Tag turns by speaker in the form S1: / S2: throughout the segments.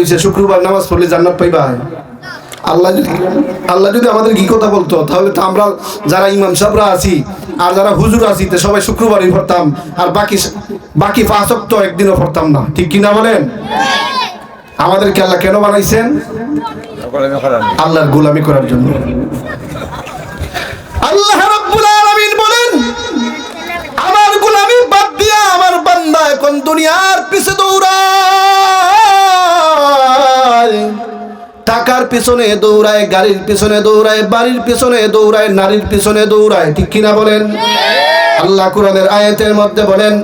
S1: কইছে শুক্রবার নামাজ পড়লে জান্নাত পাইবা আল্লাহ যদি আল্লাহ যদি আমাদের কি কথা বলতো, তাহলে তো আমরা যারা ইমাম সাহেবরা আছি আর যারা হুজুর আছি, তো সবাই শুক্রবারই পড়তাম। আর বাকি বাকি পাঁচক তো একদিনও পড়তাম না। ঠিক কিনা বলেন? আমাদেরকে আল্লাহ কেন বানাইছেন? আল্লাহর গোলামি করার জন্য। আল্লাহ রাব্বুল আলামিন বলেন, আমার গোলামি বাদ দিয়া আমার বান্দা এখন দুনিয়ার পিছে দৌড়ায়। টাকার পিছনে দৌড়ায়, গাড়ির পিছনে দৌড়ায়, বাড়ির পিছনে দৌড়ায়, নারীর পিছনে দৌড়ায়। ঠিক কিনা বলেন? আল্লাহ কোরআনের আয়াতের মধ্যে বলেন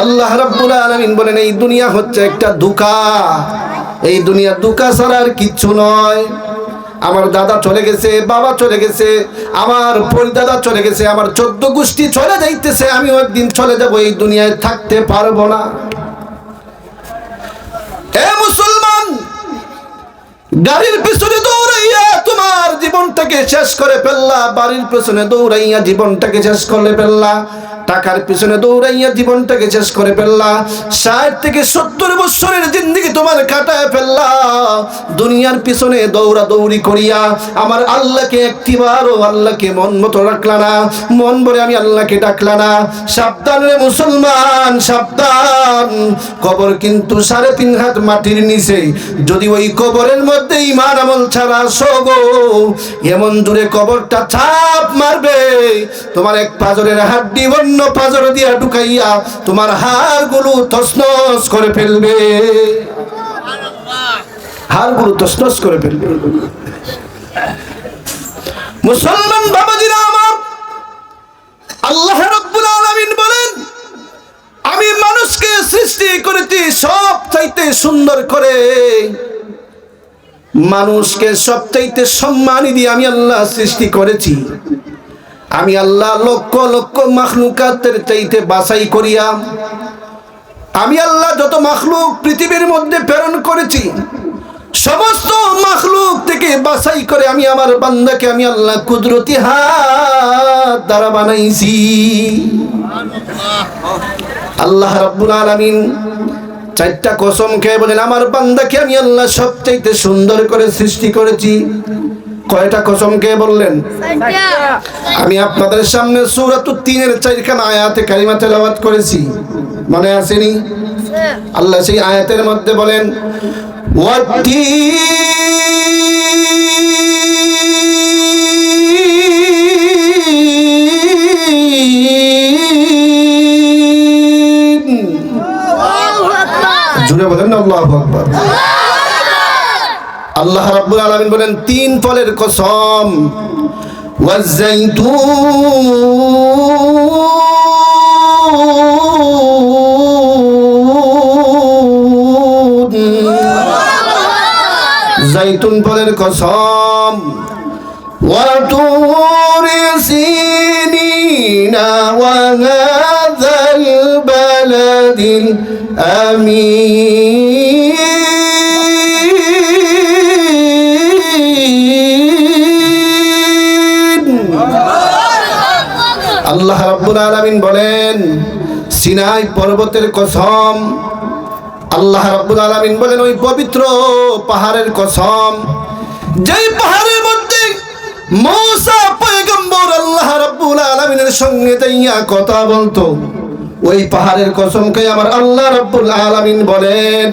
S1: আল্লাহ রাব্বুল আলামিন বলেন, এই দুনিয়া হচ্ছে একটা দুকা এই দুনিয়া দুকা ছাড়া আর কিচ্ছু নয়। আমার দাদা চলে গেছে, বাবা চলে গেছে, আমার পরিদাদা চলে গেছে, আমার চোদ্দ গোষ্ঠী চলে যাইতেছে, আমিও একদিন চলে যাব, এই দুনিয়ায় থাকতে পারব না। মুসলমান, গাড়ির পিছনে দৌড়াইয়া তোমার জীবনটাকে শেষ করে ফেললা, বাড়ির পিছনে দৌড়াইয়া জীবনটাকে শেষ করে ফেললা, টাকার পিছনে দৌড়াইয়া জীবনটাকে শেষ করে ফেললা, ষাট থেকে সত্তর বছরের জিন্দিগি তোমার কাটায় ফেললা, দুনিয়ার পিছনে দৌড়া দৌড়ি করিয়া আমার আল্লাহকে একটিবারও আল্লাহকে মন মতো রাখলা না, মন বলে আমি আল্লাহকে ডাকলা না। সাবধান রে মুসলমান, সাবধান। কবর কিন্তু সাড়ে তিন হাত মাটির নিচে, যদি ওই কবরের মধ্যে ইমান আমল ছাড়া শোগো এমন দূরে কবরটা ছাপ মারবে। তোমার এক পাজরের হাড্ডি অন্য পাজর দিয়া ঢুকাইয়া তোমার হাড়গুলো তসনস করে ফেলবে। হাড়গুলো তসনস করে ফেলবে। মুসলমান বাবাজিরা আমার, আল্লাহ রব্বুল আলামিন বলেন, আমি মানুষকে সৃষ্টি করেছি সব চাইতে সুন্দর করে। মানুষকে সবচাইতে সম্মানই দিয়ে আমি আল্লাহ সৃষ্টি করেছি। আমি আল্লাহ লক্ষ লক্ষ মাখলুকাতের চাইতে বাছাই করিয়া আমি আল্লাহ যত মাখলুক পৃথিবীর মধ্যে প্রেরণ করেছি, সমস্ত মাখলুক থেকে বাছাই করে আমি আমার বান্দাকে আমি আল্লাহ কুদরতি হাত দ্বারা বানাইছি। আল্লাহ রাব্বুল আলামিন চারটা কসম খেয়ে বলেন আমার বান্দাকে আমি আল্লাহ সবচাইতে সুন্দর করে সৃষ্টি করেছি। কয়টা কসম খেয়ে বললেন? আমি আপনাদের সামনে সুরাত তিনের চারখানা আয়াতে কারিমা তেলাওয়াত করেছি। মনে আসেনি? আল্লাহ সেই আয়াতের মধ্যে বলেন ওয়াত্তিন জুড়ে বলেন আল্লাহ আকবর। আল্লাহ রাব্বুল আলামিন বলেন, তিন ফলের কসম। জৈতুন ফলের কসম। ওয়া তুরি সিনিনা ওয়া البلد الأمين আল্লাহ রাব্বুল আলামিন বলেন সিনাই পর্বতের কসম আল্লাহ রাব্বুল আলামিন বলেন ওই পবিত্র পাহাড়ের কসম যেই পাহাড়ের মধ্যে মূসা পয়গম্বর আল্লাহ রাব্বুল আলামিনের সঙ্গে তাইয়া কথা বলতো ওই পাহাড়ের কসমকে আমার আল্লাহ রাব্বুল আলামিন বলেন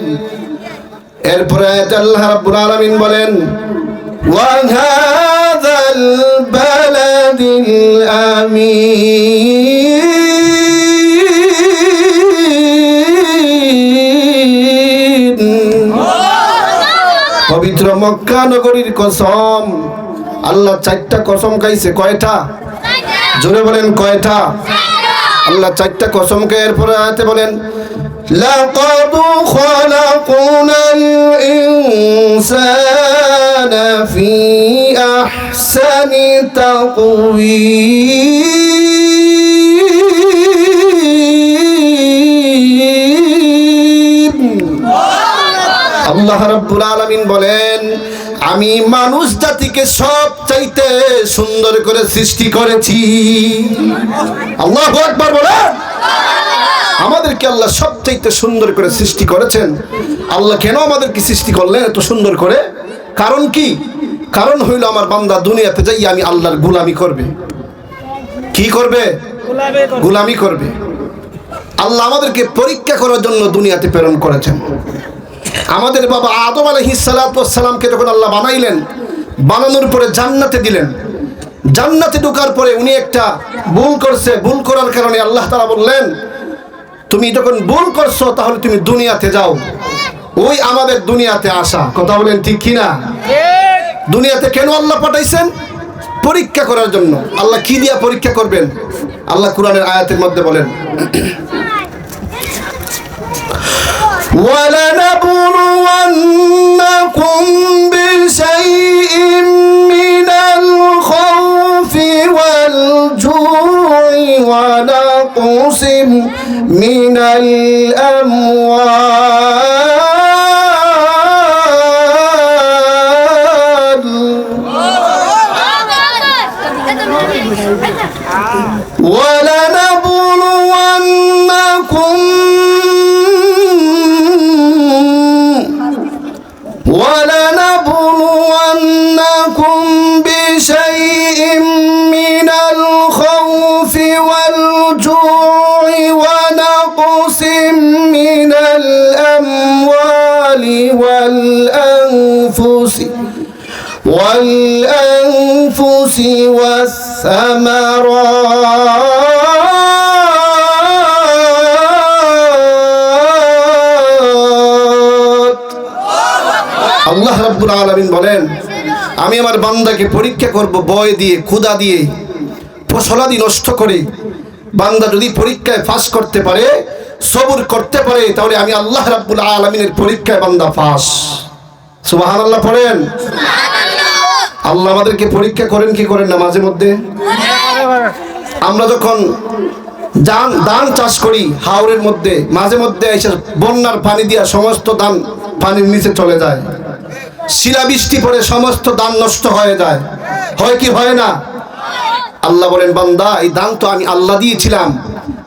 S1: এরপরে আয়াত আল্লাহ রাব্বুল আলামিন বলেন وهذا البلد الأمين পবিত্র মক্কা নগরীর কসম আল্লাহ চারটা কসম খাইছে কয়টা জোরে বলেন কয়টা আল্লাহ চারটা কসম খাই এরপরে আয়াতে বলেন لقد خلقنا الإنسان في أحسن تقويم আল্লাহ রাব্বুল আলামিন বলেন আমি মানুষ জাতিকে সব চাইতে সুন্দর করে সৃষ্টি করেছি। আল্লাহ একবার বলেন। আমাদেরকে আল্লাহ সব চাইতে সুন্দর করে সৃষ্টি করেছেন। আল্লাহ কেন আমাদেরকে সৃষ্টি করলেন এত সুন্দর করে? কারণ কি? কারণ হইল আমার বান্দা দুনিয়াতে যাই আমি আল্লাহর গুলামি করবে। কি করবে। গুলামি করবে। আল্লাহ আমাদেরকে পরীক্ষা করার জন্য দুনিয়াতে প্রেরণ করেছেন। আমাদের বাবা আদম আলহিসালামকে যখন আল্লাহ বানাইলেন, বানানোর পরে জান্নাতে দিলেন। জান্নাতে ঢোকার পরে উনি একটা ভুল করছে। ভুল করার কারণে আল্লাহ তারা বললেন, তুমি যখন ভুল করছ, তাহলে তুমি দুনিয়াতে যাও। ওই আমাদের দুনিয়াতে আসা। কথা বলেন ঠিক কিনা দুনিয়াতে কেন আল্লাহ পাঠাইছেন? পরীক্ষা করার জন্য। আল্লাহ কি দিয়া পরীক্ষা করবেন? আল্লাহ কোরআনের আয়াতের মধ্যে বলেন ولنبلونكم بشيء من الخوف والجوع ونقص من الأموال. والثمرات আল্লাহ রাব্বুল আলামিন বলেন আমি আমার বান্দাকে পরীক্ষা করব বয় দিয়ে ক্ষুদা দিয়ে ফসলাদি নষ্ট করে বান্দা যদি পরীক্ষায় ফাঁস করতে পারে সবুর করতে পারে তাহলে আমি আল্লাহ রাব্বুল আলামিনের পরীক্ষায় বান্দা ফাঁস সুবহানাল্লাহ পড়েন আল্লাহ আমাদেরকে পরীক্ষা করেন, কি করেন না মাঝে মধ্যে? আমরা যখন ধান ধান চাষ করি হাওরের মধ্যে, মাঝে মধ্যে এসে বন্যার পানি দিয়া সমস্ত ধান পানির নিচে চলে যায়। শিলাবৃষ্টি পড়ে সমস্ত ধান নষ্ট হয়ে যায়। হয় কি হয় না? আল্লাহ বলেন, বান্দা, এই দান তো আমি আল্লাহ দিয়েছিলাম।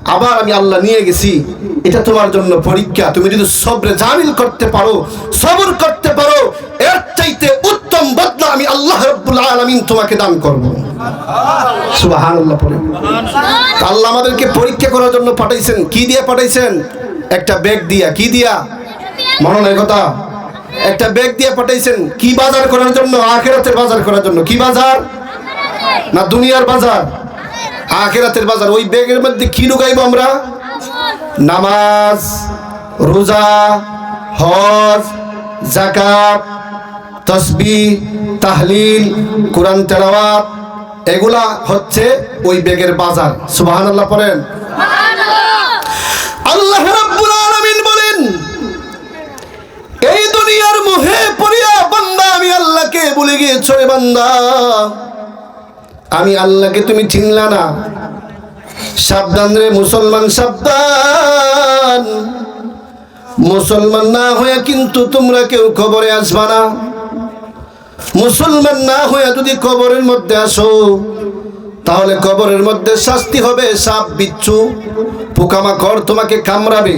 S1: আবার আমি আল্লাহ নিয়ে গেছি। এটা তোমার জন্য পরীক্ষা। তুমি যদি সবরে জামিল করতে পারো, সবর করতে পারো, এর চাইতে উত্তম বদলা আমি আল্লাহ রাব্বুল আলামিন তোমাকে দান করব। পড়ে। আল্লাহ আমাদেরকে পরীক্ষা করার জন্য পাঠাইছেন। কি দিয়ে পাঠাইছেন? একটা ব্যাগ দিয়া। কি দিয়া? মনে কথা। একটা ব্যাগ দিয়ে পাঠাইছেন। কি বাজার করার জন্য? আখেরাতের বাজার করার জন্য। কি বাজার? না দুনিয়ার বাজার? আখেরাতের বাজার ওই ব্যাগের মধ্যে কি ঢুকাইবো আমরা? নামাজ রোজা হজ জাকাত তসবি তাহলিল কোরআন তেলাওয়াত এগুলা হচ্ছে ওই ব্যাগের বাজার। সুবহানাল্লাহ পড়েন। আল্লাহ রাব্বুল আলামিন বলেন এই দুনিয়ার মোহে পড়িয়া বান্দা আমি আল্লাহকে ভুলে গিয়েছ বান্দা। আমি আল্লাহকে তুমি চিনলা না। সাবধান রে মুসলমান, সাবধান। মুসলমান না হয়ে কিন্তু তোমরা কেউ খবরে আসবা না। মুসলমান না হয়ে যদি কবরের মধ্যে আসো, তাহলে কবরের মধ্যে শাস্তি হবে সাপ, বিচ্ছু, পোকামাকড় তোমাকে কামড়াবে।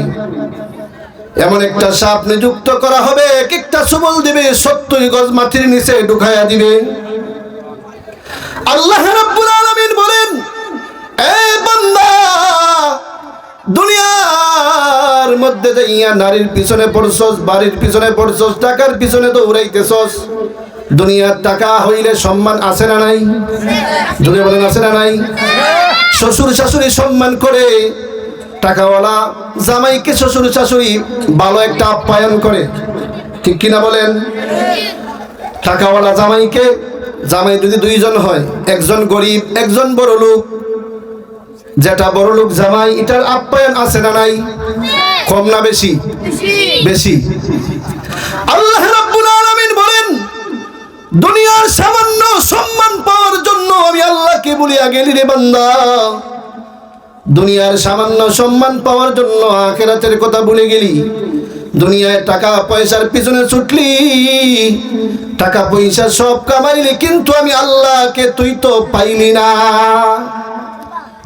S1: এমন একটা সাপ নিযুক্ত করা হবে, এক একটা সুবল দিবে, সত্তর গজ মাটির নিচে ঢুকাইয়া দিবে। আল্লাহ রাব্বুল আলামিন বলেন, এ বান্দা, দুনিয়ার মধ্যে যাইয়া নারীর পিছনে পড়ছস, বাড়ির পিছনে পড়ছস, টাকার পিছনে দৌড়াইতেছস, দুনিয়ার টাকা হইলে সম্মান আছে না নাই? জুড়ে বলেন, আছে না নাই? শ্বশুর শাশুড়ি সম্মান করে টাকাওয়ালা জামাইকে শ্বশুর শাশুড়ি ভালো একটা আপ্যায়ন করে। ঠিক কিনা বলেন? টাকাওয়ালা জামাইকে জামাই যদি দুইজন হয়, একজন গরিব, একজন বড় লোক, যেটা বড় লোক জামাই, এটার আপ্যায়ন আছে না নাই? কম না বেশি? বেশি। আল্লাহ রাব্বুল আলামিন বলেন, দুনিয়ার সামান্য সম্মান পাওয়ার জন্য আমি আল্লাহকে বলিয়া গেলি রে বান্দা, দুনিয়ার সামান্য সম্মান পাওয়ার জন্য আখেরাতের কথা ভুলে গেলি। দুনিয়ায় টাকা, পয়সার পিছনে ছুটলি। টাকা, পয়সা সব কামাইলি, কিন্তু আমি আল্লাহকে তুই তো পাইলি না।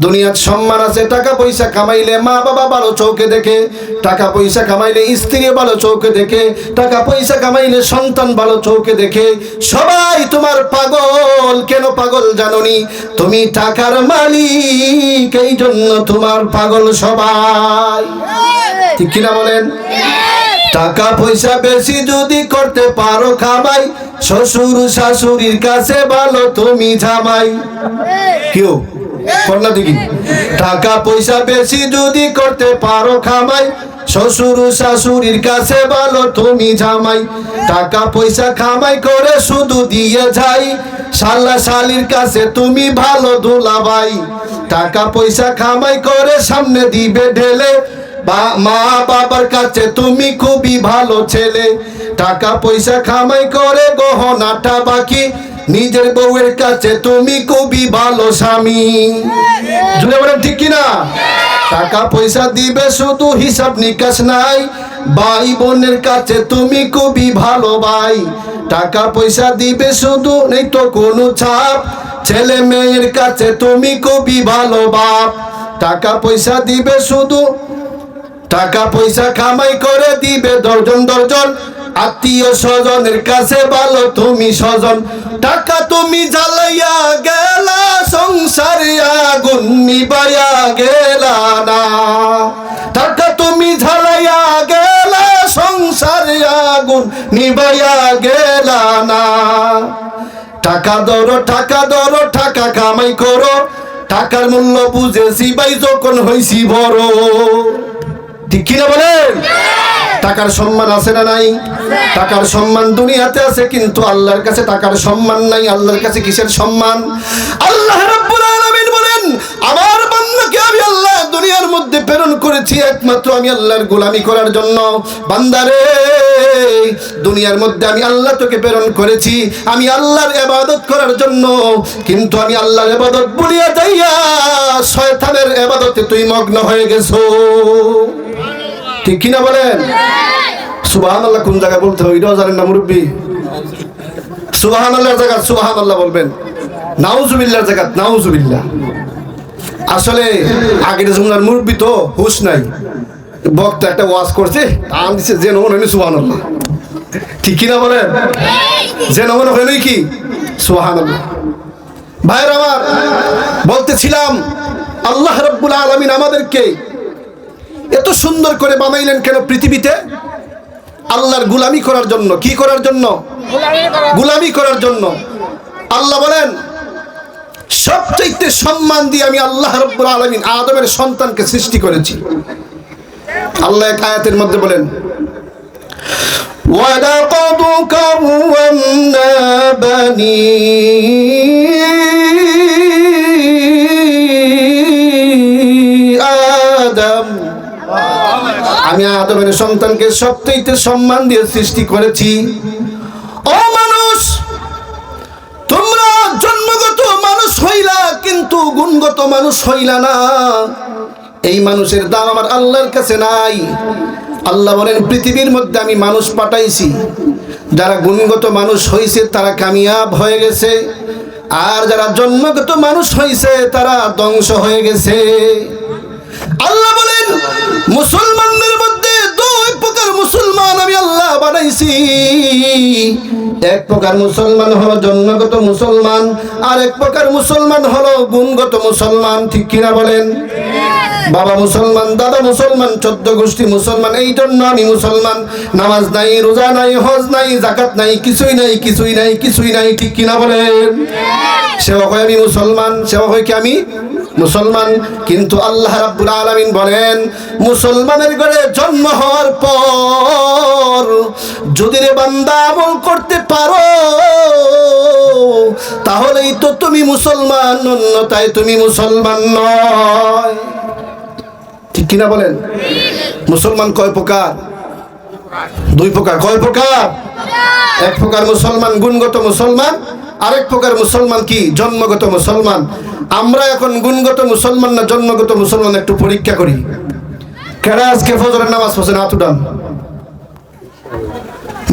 S1: দুনিয়ার সম্মান আছে, টাকা, পয়সা কামাইলে মা বাবা ভালো চৌকে দেখে। টাকা, পয়সা কামাইলে স্ত্রী ভালো চৌকে দেখে। টাকা, পয়সা কামাইলে সন্তান ভালো চৌকে দেখে। সবাই তোমার পাগল, কেন পাগল জাননি? তুমি টাকার মালিক এই জন্য তোমার পাগল সবাই। ঠিক কিনা বলেন? টাকা পয়সা বেশি যদি করতে পারো খাবাই শ্বশুর শাশুড়ির কাছে ভালো তুমি জামাই। কেউ? দেখি। টাকা পয়সা বেশি যদি করতে পারো খামাই, শ্বশুর শাশুড়ির কাছে ভালো তুমি জামাই। টাকা পয়সা খামাই করে শুধু দিয়ে যাই, শালা শালির কাছে তুমি ভালো দুলাভাই। টাকা পয়সা খামাই করে সামনে দিবে ঢেলে মা বাবার কাছে তুমি খুবই ভালো ছেলে। টাকা পয়সা খামাই করে গহনাটা বাকি। নিজের বউয়ের কাছে তুমি খুবই ভালো স্বামী। জুড়ে বলেন ঠিক কিনা? টাকা পয়সা দিবে শুধু হিসাব নিকাশ নাই। ভাই বোনের কাছে তুমি খুবই ভালো ভাই। টাকা পয়সা দিবে শুধু নেই তো কোনো ছাপ। ছেলে মেয়ের কাছে তুমি খুবই ভালো বাপ। টাকা পয়সা দিবে শুধু টাকা পয়সা কামাই করে দিবে দর্জন দর্জন আত্মীয় স্বজনের কাছে ভালো, তুমি স্বজন। টাকা তুমি জ্বালাইয়া গেলা, সংসারে আগুন নিবাইয়া গেলা না। টাকা তুমি ঝালাইয়া গেলা, সংসারে আগুন নিবাইয়া গেলা না। টাকা ধরো টাকা ধরো, টাকা কামাই করো। টাকার মূল্য বুঝেছি ভাই, যখন হইছি বড়। ঠিক কিনা বলেন? টাকার সম্মান আছে না নাই? টাকার সম্মান দুনিয়াতে আছে, কিন্তু আল্লাহর কাছে টাকার সম্মান নাই। আল্লাহর কাছে কিসের সম্মান? আল্লাহ রাব্বুল বলেন, আমার বান্দাকে আমি আল্লাহ দুনিয়ার মধ্যে প্রেরণ করেছি একমাত্র আমি আল্লাহর গোলামি করার জন্য। বান্দারে দুনিয়ার মধ্যে আমি আল্লাহ তোকে প্রেরণ করেছি। আমি আল্লাহর ইবাদত করার জন্য। কিন্তু আমি আল্লাহর ইবাদত বলিয়া যাইয়া শয়তানের ইবাদতে তুই মগ্ন হয়ে গেছো। ঠিক কিনা বলেন? সুবাহান আল্লাহ কোন জায়গায় বলতে হবে? এটাও জানেন না মুরব্বী। সুবাহান আল্লাহর জায়গা সুবাহান আল্লাহ বলবেন। নাউজুবিল্লার জায়গা, নাউজুবিল্লাহ। আসলে আগের জমনার মুরব্বী তো হুশ নাই। বক্তা একটা ওয়াজ করছে, টান দিছে যে নমন হয়নি সুবাহান আল্লাহ ঠিক কিনা বলেন? যে নমন হয়নি কি? সুবাহান আল্লাহ ভাইয়ের আমার, বলতেছিলাম আল্লাহ রব্বুল আলমিন আমাদেরকে এত সুন্দর করে বানাইলেন কেন পৃথিবীতে আল্লাহর গুলামি করার জন্য কি করার জন্য গুলামি করার জন্য আল্লাহ বলেন সবচাইতে সম্মান দিয়ে আমি আল্লাহ রব্বুল আলমিন আদমের সন্তানকে সৃষ্টি করেছি আল্লাহ এক আয়াতের মধ্যে বলেন ولقد كرمنا بني আমি আদমের সন্তানকে সবচাইতে সম্মান দিয়ে সৃষ্টি করেছি। ও মানুষ, তোমরা জন্মগত মানুষ হইলা, কিন্তু গুণগত মানুষ হইলা না। এই মানুষের দাম আমার আল্লাহর কাছে নাই। আল্লাহ বলেন, পৃথিবীর মধ্যে আমি মানুষ পাঠাইছি। যারা গুণগত মানুষ হয়েছে তারা কামিয়াব হয়ে গেছে। আর যারা জন্মগত মানুষ হয়েছে তারা ধ্বংস হয়ে গেছে। আল্লাহ বলেন মুসলমানদের মধ্যে দুই প্রকার মুসলমান আমি আল্লাহ বানাইছি। এক প্রকার মুসলমান হলো জন্মগত মুসলমান, আর এক প্রকার মুসলমান হলো গুণগত মুসলমান, ঠিক কিনা বলেন? বাবা মুসলমান, দাদা মুসলমান, চোদ্দ গোষ্ঠী মুসলমান, এই জন্য আমি মুসলমান। নামাজ নাই, রোজা নাই, হজ নাই জাকাত নাই, কিছুই নাই কিছুই নাই কিছুই নাই, ঠিক কিনা বলেন? সেবা হয় আমি মুসলমান সেবা হয় কি আমি মুসলমান, কিন্তু আল্লাহ রাব্বুল আলামিন বলেন, মুসলমানের ঘরে জন্ম হওয়ার পর যদি রে বান্দা আমল করতে পারো, তাহলেই তো তুমি মুসলমান অন্যতায় তুমি মুসলমান নয়। ঠিক কিনা বলেন? মুসলমান কয় প্রকার? দুই প্রকার। কয় প্রকার? এক প্রকার মুসলমান গুণগত মুসলমান, আরেক প্রকার মুসলমান কি? জন্মগত মুসলমান। আমরা এখন গুণগত মুসলমান না জন্মগত মুসলমান একটু পরীক্ষা করি। কেডা আজকে ফজরের নামাজ পড়ছেন? হাত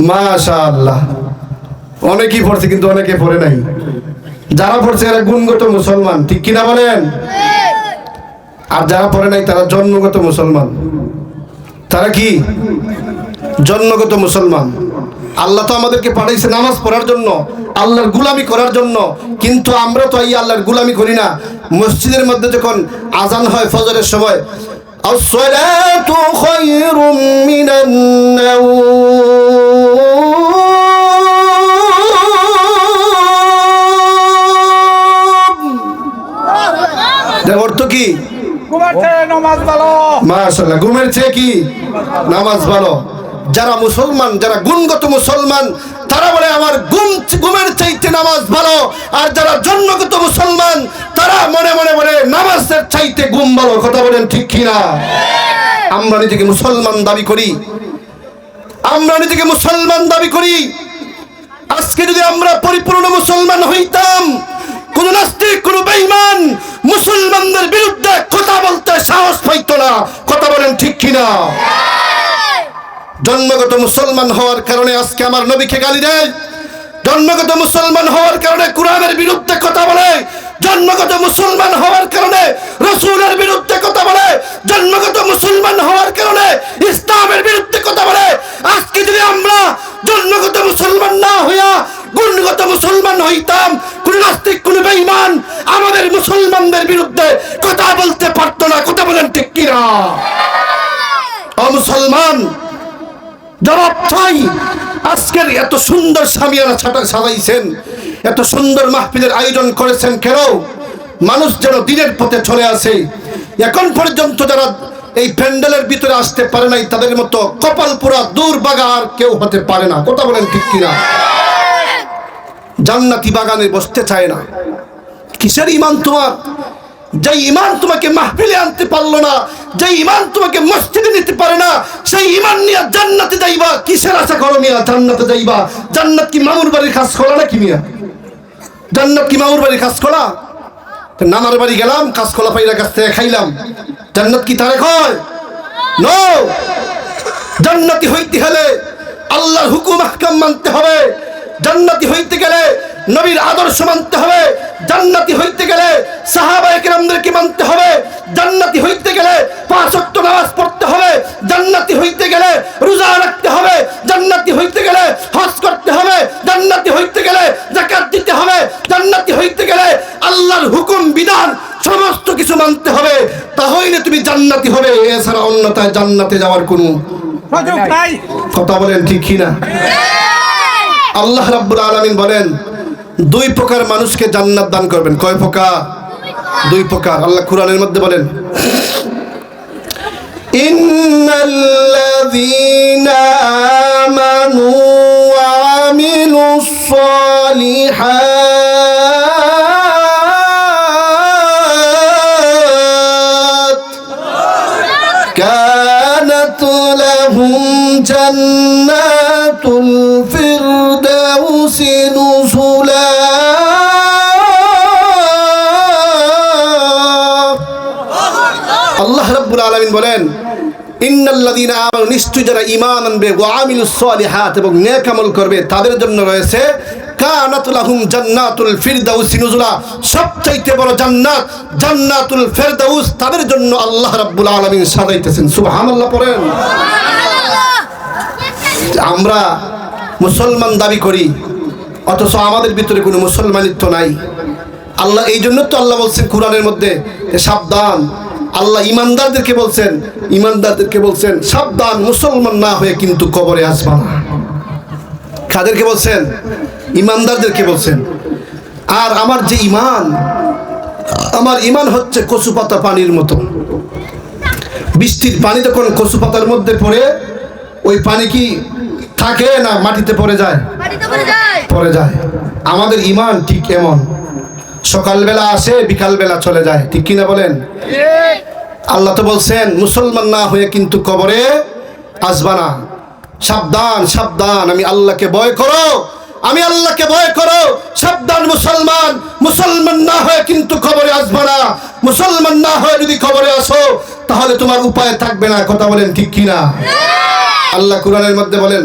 S1: মাশা আল্লাহ অনেকেই পড়ছে কিন্তু অনেকে পড়ে নাই। যারা পড়ছে এরা গুণগত মুসলমান। ঠিক কিনা বলেন? আর যারা পড়ে নাই তারা জন্মগত মুসলমান। তারা কি? জন্মগত মুসলমান। আল্লাহ তো আমাদেরকে পাঠাইছে নামাজ পড়ার জন্য আল্লাহর গুলামি করার জন্য। কিন্তু আমরা তো এই আল্লাহর গুলামি করি না। মসজিদের মধ্যে যখন আজান হয় ফজরের সময় অর্থ কি?
S2: নামাজ ভালো।
S1: মাশাআল্লাহ ঘুমের চেয়ে কি? নামাজ ভালো। যারা মুসলমান, যারা গুণগত মুসলমান, তারা বলে আমার গুম গুমের চাইতে নামাজ ভালো। আর যারা জন্মগত মুসলমান, তারা মনে মনে বলে নামাজের চাইতে গুম ভালো। কথা বলেন ঠিক কিনা? আমরা নিজেকে মুসলমান দাবি করি। আমরা নিজেকে মুসলমান দাবি করি। আজকে যদি আমরা পরিপূর্ণ মুসলমান হইতাম, কোন নাস্তিক, কোন বেঈমান মুসলমানদের বিরুদ্ধে কথা বলতে সাহস পাইতো না। কথা বলেন ঠিক কিনা? জন্মগত মুসলমান হওয়ার কারণে আজকে আমার নবীকে গালি দেয়। জন্মগত মুসলমান হওয়ার কারণে কোরআনের বিরুদ্ধে কথা বলে। জন্মগত মুসলমান হওয়ার কারণে রসুলের বিরুদ্ধে কথা বলে। জন্মগত মুসলমান হওয়ার কারণে ইসলামের বিরুদ্ধে কথা বলে। আজকে যদি আমরা জন্মগত মুসলমান না হইয়া গুণগত মুসলমান হইতাম, কোন নাস্তিক, কোন বেঈমান আমাদের মুসলমানদের বিরুদ্ধে কথা বলতে পারতো না। কথা বলেন ঠিক কিনা? ও মুসলমান জবাব চাই। আজকের এত সুন্দর সামিয়ানা ছাটা সাজাইছেন, এত সুন্দর মাহফিলের আয়োজন করেছেন কেন? মানুষ যেন দিনের পথে চলে আসে। এখন পর্যন্ত যারা এই প্যান্ডেলের ভিতরে আসতে পারে নাই, তাদের মতো কপাল পুরা দূর বাগার কেউ হতে পারে না। কথা বলেন ঠিক কিনা? জান্নাতি বাগানে বসতে চায় না। কিসের ইমান তোমার? যে ইমান তোমাকে মাহফিলে আনতে পারল না যে ইমান তোমাকে মসজিদে নিতে পারে না, সেই ইমান নিয়ে জান্নাতে যাইবা। কিসের আশা করো মিয়া? জান্নাতে যাইবা। জান্নাত কি মামুর বাড়ির কাজ করা নাকি মিয়া? জান্নাত কি মামুর বাড়ির করা তো নানার বাড়ি গেলাম, কাজ খোলা পাইরা কাছ থেকে খাইলাম। জান্নাত কি তারে কয় জান্নাতি হইতে হলে আল্লাহর হুকুম, আহকাম মানতে হবে। জান্নাতি হইতে গেলে নবীর আদর্শ মানতে হবে। জান্নাতি হইতে গেলে সাহাবা একরামদেরকে মানতে হবে। জান্নাতি হইতে গেলে পাঁচ ওয়াক্ত নামাজ পড়তে হবে। জান্নাতি হইতে গেলে রোজা রাখতে হবে। জান্নাতি হইতে গেলে হজ করতে হবে। জান্নাতি হইতে গেলে জাকাত দিতে হবে। জান্নাতি হইতে গেলে আল্লাহর হুকুম বিধান সমস্ত কিছু মানতে হবে। তাহলে তুমি জান্নাতি হবে। এছাড়া অন্যথায় জান্নাতে যাওয়ার কোনো কথা বলেন ঠিক কিনা? আল্লাহ রাব্বুল আলমিন বলেন, দুই প্রকার মানুষকে জান্নাত দান করবেন। কয় প্রকার? দুই প্রকার। আল্লাহ কুরআনের মধ্যে বলেন, ইন্নাল্লাযীনা আমানু ওয়া আমিলুস সালিহাত কানাত লাহুম জান্নাতুল রাব্বুল আলামিন বলেন, ইন্নাল্লাযীনা আমানু নিশ্চয় যারা ঈমান আনবে ওয়া আমিলুস সালিহাত এবং নেক আমল করবে, তাদের জন্য রয়েছে, কানাত লাহুম জান্নাতুল ফিরদাউস নুজুলা সবচাইতে বড় জান্নাত, জান্নাতুল ফিরদাউস, তাদের জন্য আল্লাহ রাব্বুল আলামিন সাজাইতেছেন। সুবহানাল্লাহ পড়েন। আমরা মুসলমান দাবি করি, অথচ আমাদের ভিতরে কোনো মুসলমানিত্ব নাই। আল্লাহ, এই জন্য তো আল্লাহ বলছেন কোরআনের মধ্যে সাবধান আল্লাহ ইমানদারদেরকে বলছেন ইমানদারদেরকে বলছেন সাবধান মুসলমান না হয়ে কিন্তু কবরে আসবা না। কাদেরকে বলছেন? ইমানদারদেরকে বলছেন। আর আমার যে ইমান আমার ইমান হচ্ছে কচু পাতা পানির মতো। বৃষ্টির পানি যখন কচু পাতার মধ্যে পড়ে ওই পানি কি থাকে না মাটিতে পড়ে যায়?
S3: পড়ে যায়।
S1: পড়ে যায়। আমাদের ইমান ঠিক এমন। সকালবেলা আসে, বিকালবেলা চলে যায়। ঠিক কিনা বলেন? আল্লাহ তো বলছেন, মুসলমান না হয়ে কিন্তু কবরে আসবা না। সাবধান সাবধান, আমি আল্লাহকে ভয় করো, আমি আল্লাহকে ভয় করো। সাবধান মুসলমান মুসলমান না হয়ে কিন্তু কবরে আসবা না। মুসলমান না হয়ে যদি কবরে আসো, তাহলে তোমার উপায় থাকবে না। কথা বলেন ঠিক কিনা? আল্লাহ কোরআনের মধ্যে বলেন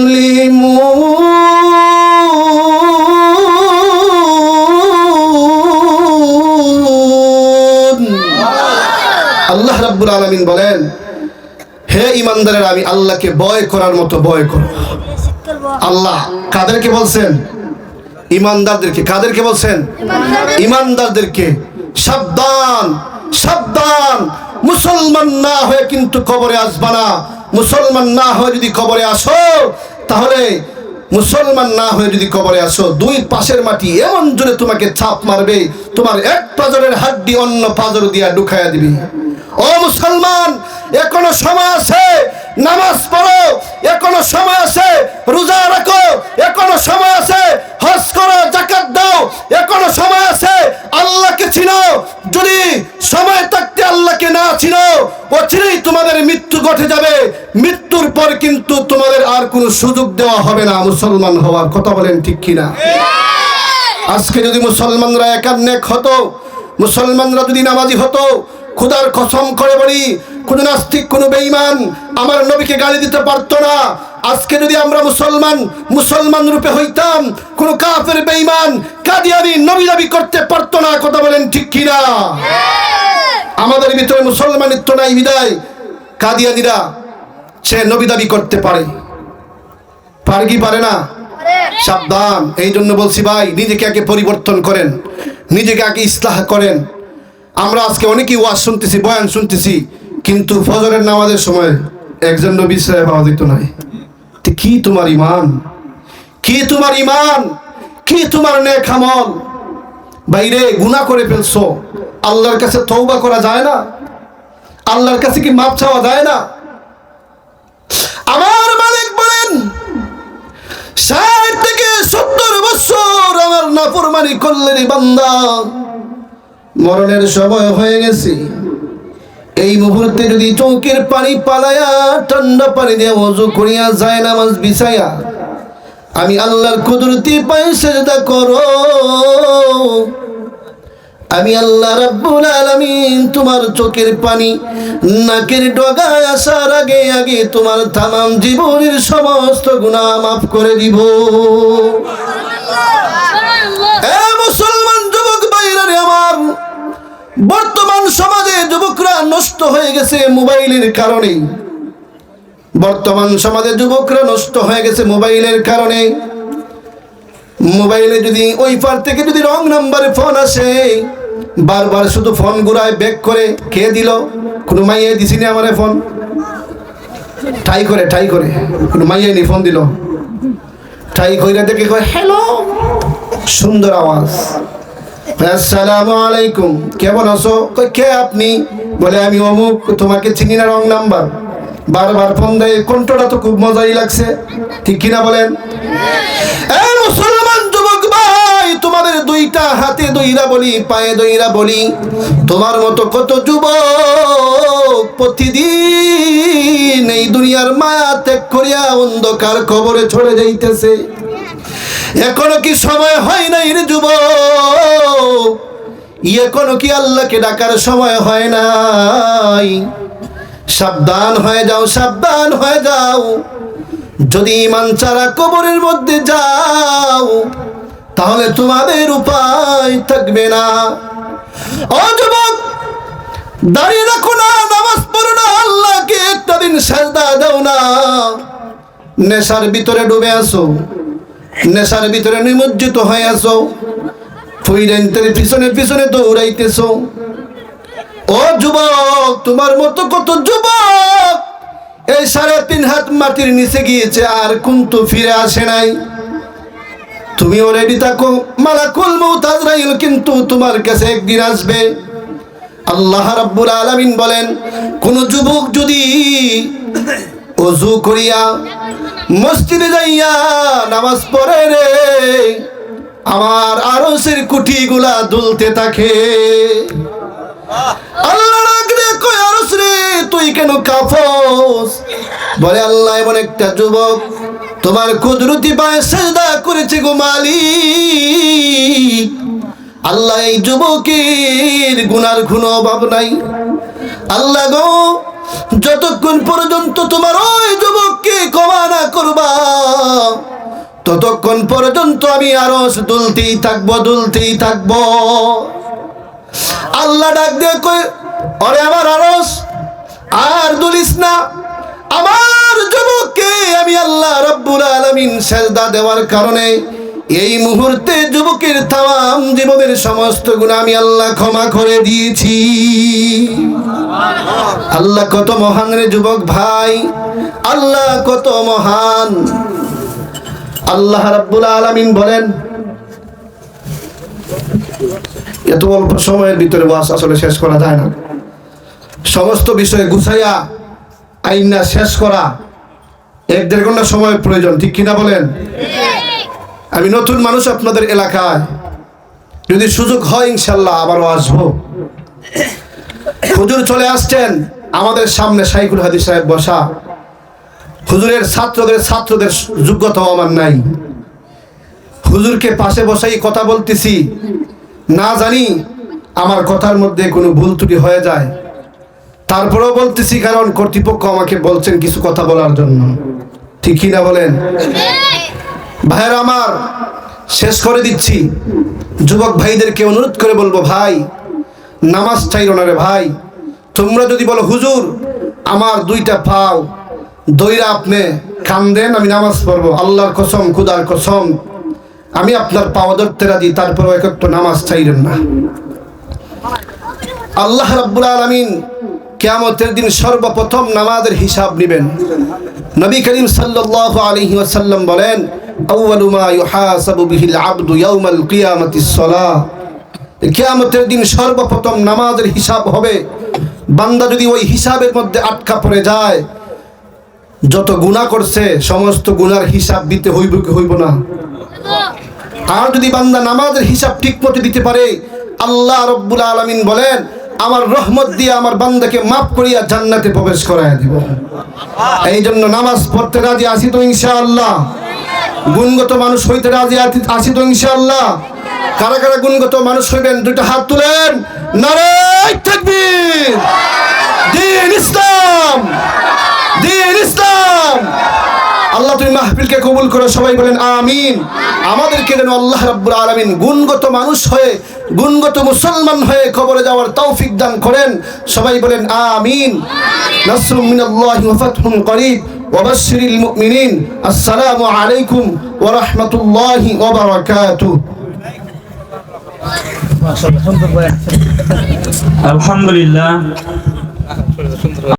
S1: আমি আল্লাহকে ভয় করার মতো ভয় করো। আল্লাহ কাদেরকে বলছেন? ইমানদারদেরকে। কাদেরকে বলছেন? ইমানদারদেরকে। সাবধান সাবধান। মুসলমান না হয়ে কিন্তু কবরে আসবা না। মুসলমান না হয়ে যদি কবরে আসো, তাহলে মুসলমান না হয়ে যদি কবরে আসো, দুই পাশের মাটি এমন জোরে তোমাকে ছাপ মারবে, তোমার এক পাজরের হাড্ডি অন্য পাজর দিয়া ঢুকাইয়া দিবি। ও মুসলমান, এখনও সময় আছে নামাজ পড়ো এখনও সময় আছে রোজা রাখো এখনও সময় আছে হজ করো জাকাত দাও এখনও সময় আছে আল্লাহকে চিনো। যদি সময় থাকতে আল্লাহকে না চিনো অচিরেই তোমাদের মৃত্যু ঘটে যাবে। মৃত্যুর পর কিন্তু তোমাদের আর কোনো সুযোগ দেওয়া হবে না, মুসলমান হওয়ার কথা বলেন ঠিক কিনা? আজকে যদি মুসলমানরা একান্নেক হতো, মুসলমানরা যদি নামাজি হতো, খুদার কসম করে বলি কোন নাস্তিক কোন বেঈমান আমার নবীকে গালি দিতে পারতো না। আজকে যদি আমরা মুসলমান মুসলমান রূপে হইতাম কোন কাফের বেঈমান কাদিয়ানি নবী দাবি করতে পারতো না কথা বলেন ঠিক কিনা? আমাদের ভিতরে মুসলমানিত্ব নাই বিদায়। কাদিয়ানিরা সে নবী দাবি করতে পারে। পারে কি পারে না? সাবধান এই জন্য বলছি ভাই নিজেকে আগে পরিবর্তন করেন নিজেকে আগে ইসলাহ করেন। আমরা আজকে অনেকেই ওয়াজ শুনতেছি বয়ান শুনতেছি। কিন্তু ফজরের নামাজের সময় একজন নবী সাহেব পাওয়া যেত নাই কি তোমার ইমান কি তোমার ইমান কি তোমার নেক আমল? বাইরে গুনাহ করে ফেলছো। আল্লাহর কাছে তওবা করা যায় না। আল্লাহর কাছে কি মাপ চাওয়া যায় না? আমার মালিক বলেন, ষাট থেকে সত্তর বছর আমার নাফরমানি করলেন বান্দা। মরণের সময় হয়ে গেছে। এই মুহূর্তে যদি চৌকের পানি পালায়া ঠান্ডা পানি দিয়ে অজু করিয়া যায় নামাজ বিছায়া আমি আল্লাহর কুদরতি পায়ে সেজদা করো। আমি আল্লাহ রাব্বুল আলামিন তোমার চোখের পানি নাকের ডগায় আসার আগে আগে তোমার তামাম জীবনের সমস্ত গুনাহ মাফ করে দিব। এ মুসলমান যুবক ভাইরা রে আমার বর্তমান সমাজে যুবকরা নষ্ট হয়ে গেছে মোবাইলের কারণে। বর্তমান সমাজে যুবকরা নষ্ট হয়ে গেছে মোবাইলের কারণে। মোবাইলে যদি ওই পার থেকে যদি রং নাম্বারে ফোন আসে, বারবার শুধু ফোন ঘুরায় ব্যাক করে কে দিল? কোনো মাইয়ে দিছি না আমার ফোন? ঠাই করে ঠাই করে। কোনো মাইয়ে নি ফোন দিল? ঠাই কইরা দেখে কয়, হ্যালো! সুন্দর আওয়াজ। আসসালামু আলাইকুম। কেমন আছো? কে আপনি? বলে, আমি অমুক, তোমাকে চিনি না, রং নাম্বার। বারবার ফোন দেয়, কণ্ঠটা তো খুব মজাই লাগছে। ঠিক কিনা বলেন? মুসলমান যুবক ভাই, তোমাদের দুইটা হাতে দইরা বলি, পায়ে দইরা বলি। তোমার মতো কত যুবক প্রতিদিন এই দুনিয়ার মায়া ত্যাগ করিয়া অন্ধকার কবরে ছড়ে যাইতেছে। এখনও কি সময় হয় নাই রে যুবক? এখনও কি আল্লাহকে ডাকার সময় হয় নাই? সাবধান হয়ে যাও, সাবধান হয়ে যাও। যদি ইমান ছাড়া কবরের মধ্যে যাও, তাহলে তোমাদের উপায় থাকবে না। ও যুবক, দাঁড়িয়ে রাখো না, নামাজ পড়ো না, আল্লাহকে একটা দিন সাজদা দাও না। নেশার ভিতরে ডুবে আসো নেশার ভিতরে নিমজ্জিত হয়ে আসো ফুইরেন্টের পিছনে পিছনে দৌড়াইতেছো। ও যুবক, তোমার মতো কত যুবক! এই সাড়ে তিন হাত মাটির নিচে গিয়েছে, আর কিন্তু ফিরে আসে নাই। তুমি অলরেডি থাকো, মালাকুল মৌত আজরাইল, কিন্তু তোমার কাছে একদিন আসবে। আল্লাহ রাব্বুল আলামিন বলেন, কোন যুবক যদি অজু করিয়া মসজিদে যাইয়া নামাজ পড়ে রে। আমার আরসের কুটিগুলা দুলতে থাকে। আল্লাহ দিয়ে কয় আরস রে, তুই কেন কাফস বলে আল্লাহ এমন একটা যুবক, তোমার কুদরতি পায়ে সেজদা করেছে গো মালিক। আল্লাহ এই যুবকের গুনার কোনো অভাব নাই। আল্লাহ গো যতক্ষণ পর্যন্ত তোমার ওই যুবককে ক্ষমা না করবা, ততক্ষণ পর্যন্ত আমি আরস দুলতেই থাকব দুলতেই থাকব। আল্লাহ ডাক দিয়ে কই অরে আমার আরস, আর দুলিস না। আমার যুবককে আমি আল্লাহ রব্বুল আলামিন সেজদা দেওয়ার কারণে এই মুহূর্তে যুবকের তাম জীবনের সমস্ত গুণ আমি আল্লাহ ক্ষমা করে দিয়েছি। আল্লাহ কত মহান রে যুবক ভাই। আল্লাহ কত মহান। আল্লাহ রাব্বুল আলামিন বলেন, এত অল্প সময়ের ভিতরে ওয়াজ আসলে শেষ করা যায় না। সমস্ত বিষয়ে গুছাইয়া আইনা শেষ করা এক দেড় ঘণ্টা সময় প্রয়োজন, ঠিক কিনা বলেন? আমি নতুন মানুষ আপনাদের এলাকায়। যদি সুযোগ হয় ইনশাল্লাহ আবারও আসব। হুজুর চলে আসছেন, আমাদের সামনে সাইকুল হাদিস সাহেব বসা। হুজুরের ছাত্রদের ছাত্রদের যোগ্যতাও আমার নাই। হুজুরকে পাশে বসাই কথা বলতেছি। না জানি আমার কথার মধ্যে কোনো ভুল ত্রুটি হয়ে যায়। তারপরেও বলতেছি, কারণ কর্তৃপক্ষ আমাকে বলছেন কিছু কথা বলার জন্য। ঠিকই না বলেন? ভাইয়ের আমার, শেষ করে দিচ্ছি। যুবক ভাইদেরকে অনুরোধ করে বলব, ভাই, নামাজ চাইল না রে ভাই। তোমরা যদি বলো, হুজুর, আমার দুইটা পাও, দইরা আপনি কান্দেন, আমি নামাজ পড়ব। আল্লাহর কসম, খুদার কসম, আমি আপনার পাওয়া ধরতে রাজি, তারপরেও একত্র নামাজ চাইলেন না। আল্লাহ রাব্বুল আলামিন কিয়ামতের দিন সর্বপ্রথম নামাজের হিসাব নেবেন। নবী করিম সাল্লাল্লাহু আলাইহি ওয়াসাল্লাম বলেন কিয়ামতের দিন সর্বপ্রথম নামাজের হিসাব হবে। বান্দা যদি ওই হিসাবের মধ্যে আটকা পড়ে যায়, যত গুনাহ করছে, সমস্ত গুণার হিসাব দিতে হইব কি হইব না? আর যদি বান্দা নামাজের হিসাব ঠিক মতো দিতে পারে, আল্লাহ রব্বুল আলামিন বলেন আমার রহমত দিয়ে আমার বান্দাকে মাফ করিয়া জান্নাতে প্রবেশ করাইয়া দিব। এই জন্য নামাজ পড়তে রাজি আসি তো ইনশাআল্লাহ। গুণগত মানুষ হইতে রাজি আছি তো ইনশাআল্লাহ। কারা কারা গুণগত মানুষ হইবেন? দুটো হাত তুলেন। নারায় তাকবীর। দিন ইসলাম। দিন ইসলাম। আল্লাহ তুমি মাহফিলকে কবুল করো, সবাই বলেন আমিন। আমাদেরকে যেন আল্লাহ রাব্বুল আলামিন গুণগত মানুষ হয়ে গুণগত মুসলমান হয়ে খবরে যাওয়ার তৌফিক দান করেন। সবাই বলেন আমিন। করিব। ওবাসিরিল মুমিনিন। আসসালামু আলাইকুম ওয়া রাহমাতুল্লাহি ওয়া বারাকাতুহু।
S3: আলহামদুলিল্লাহ।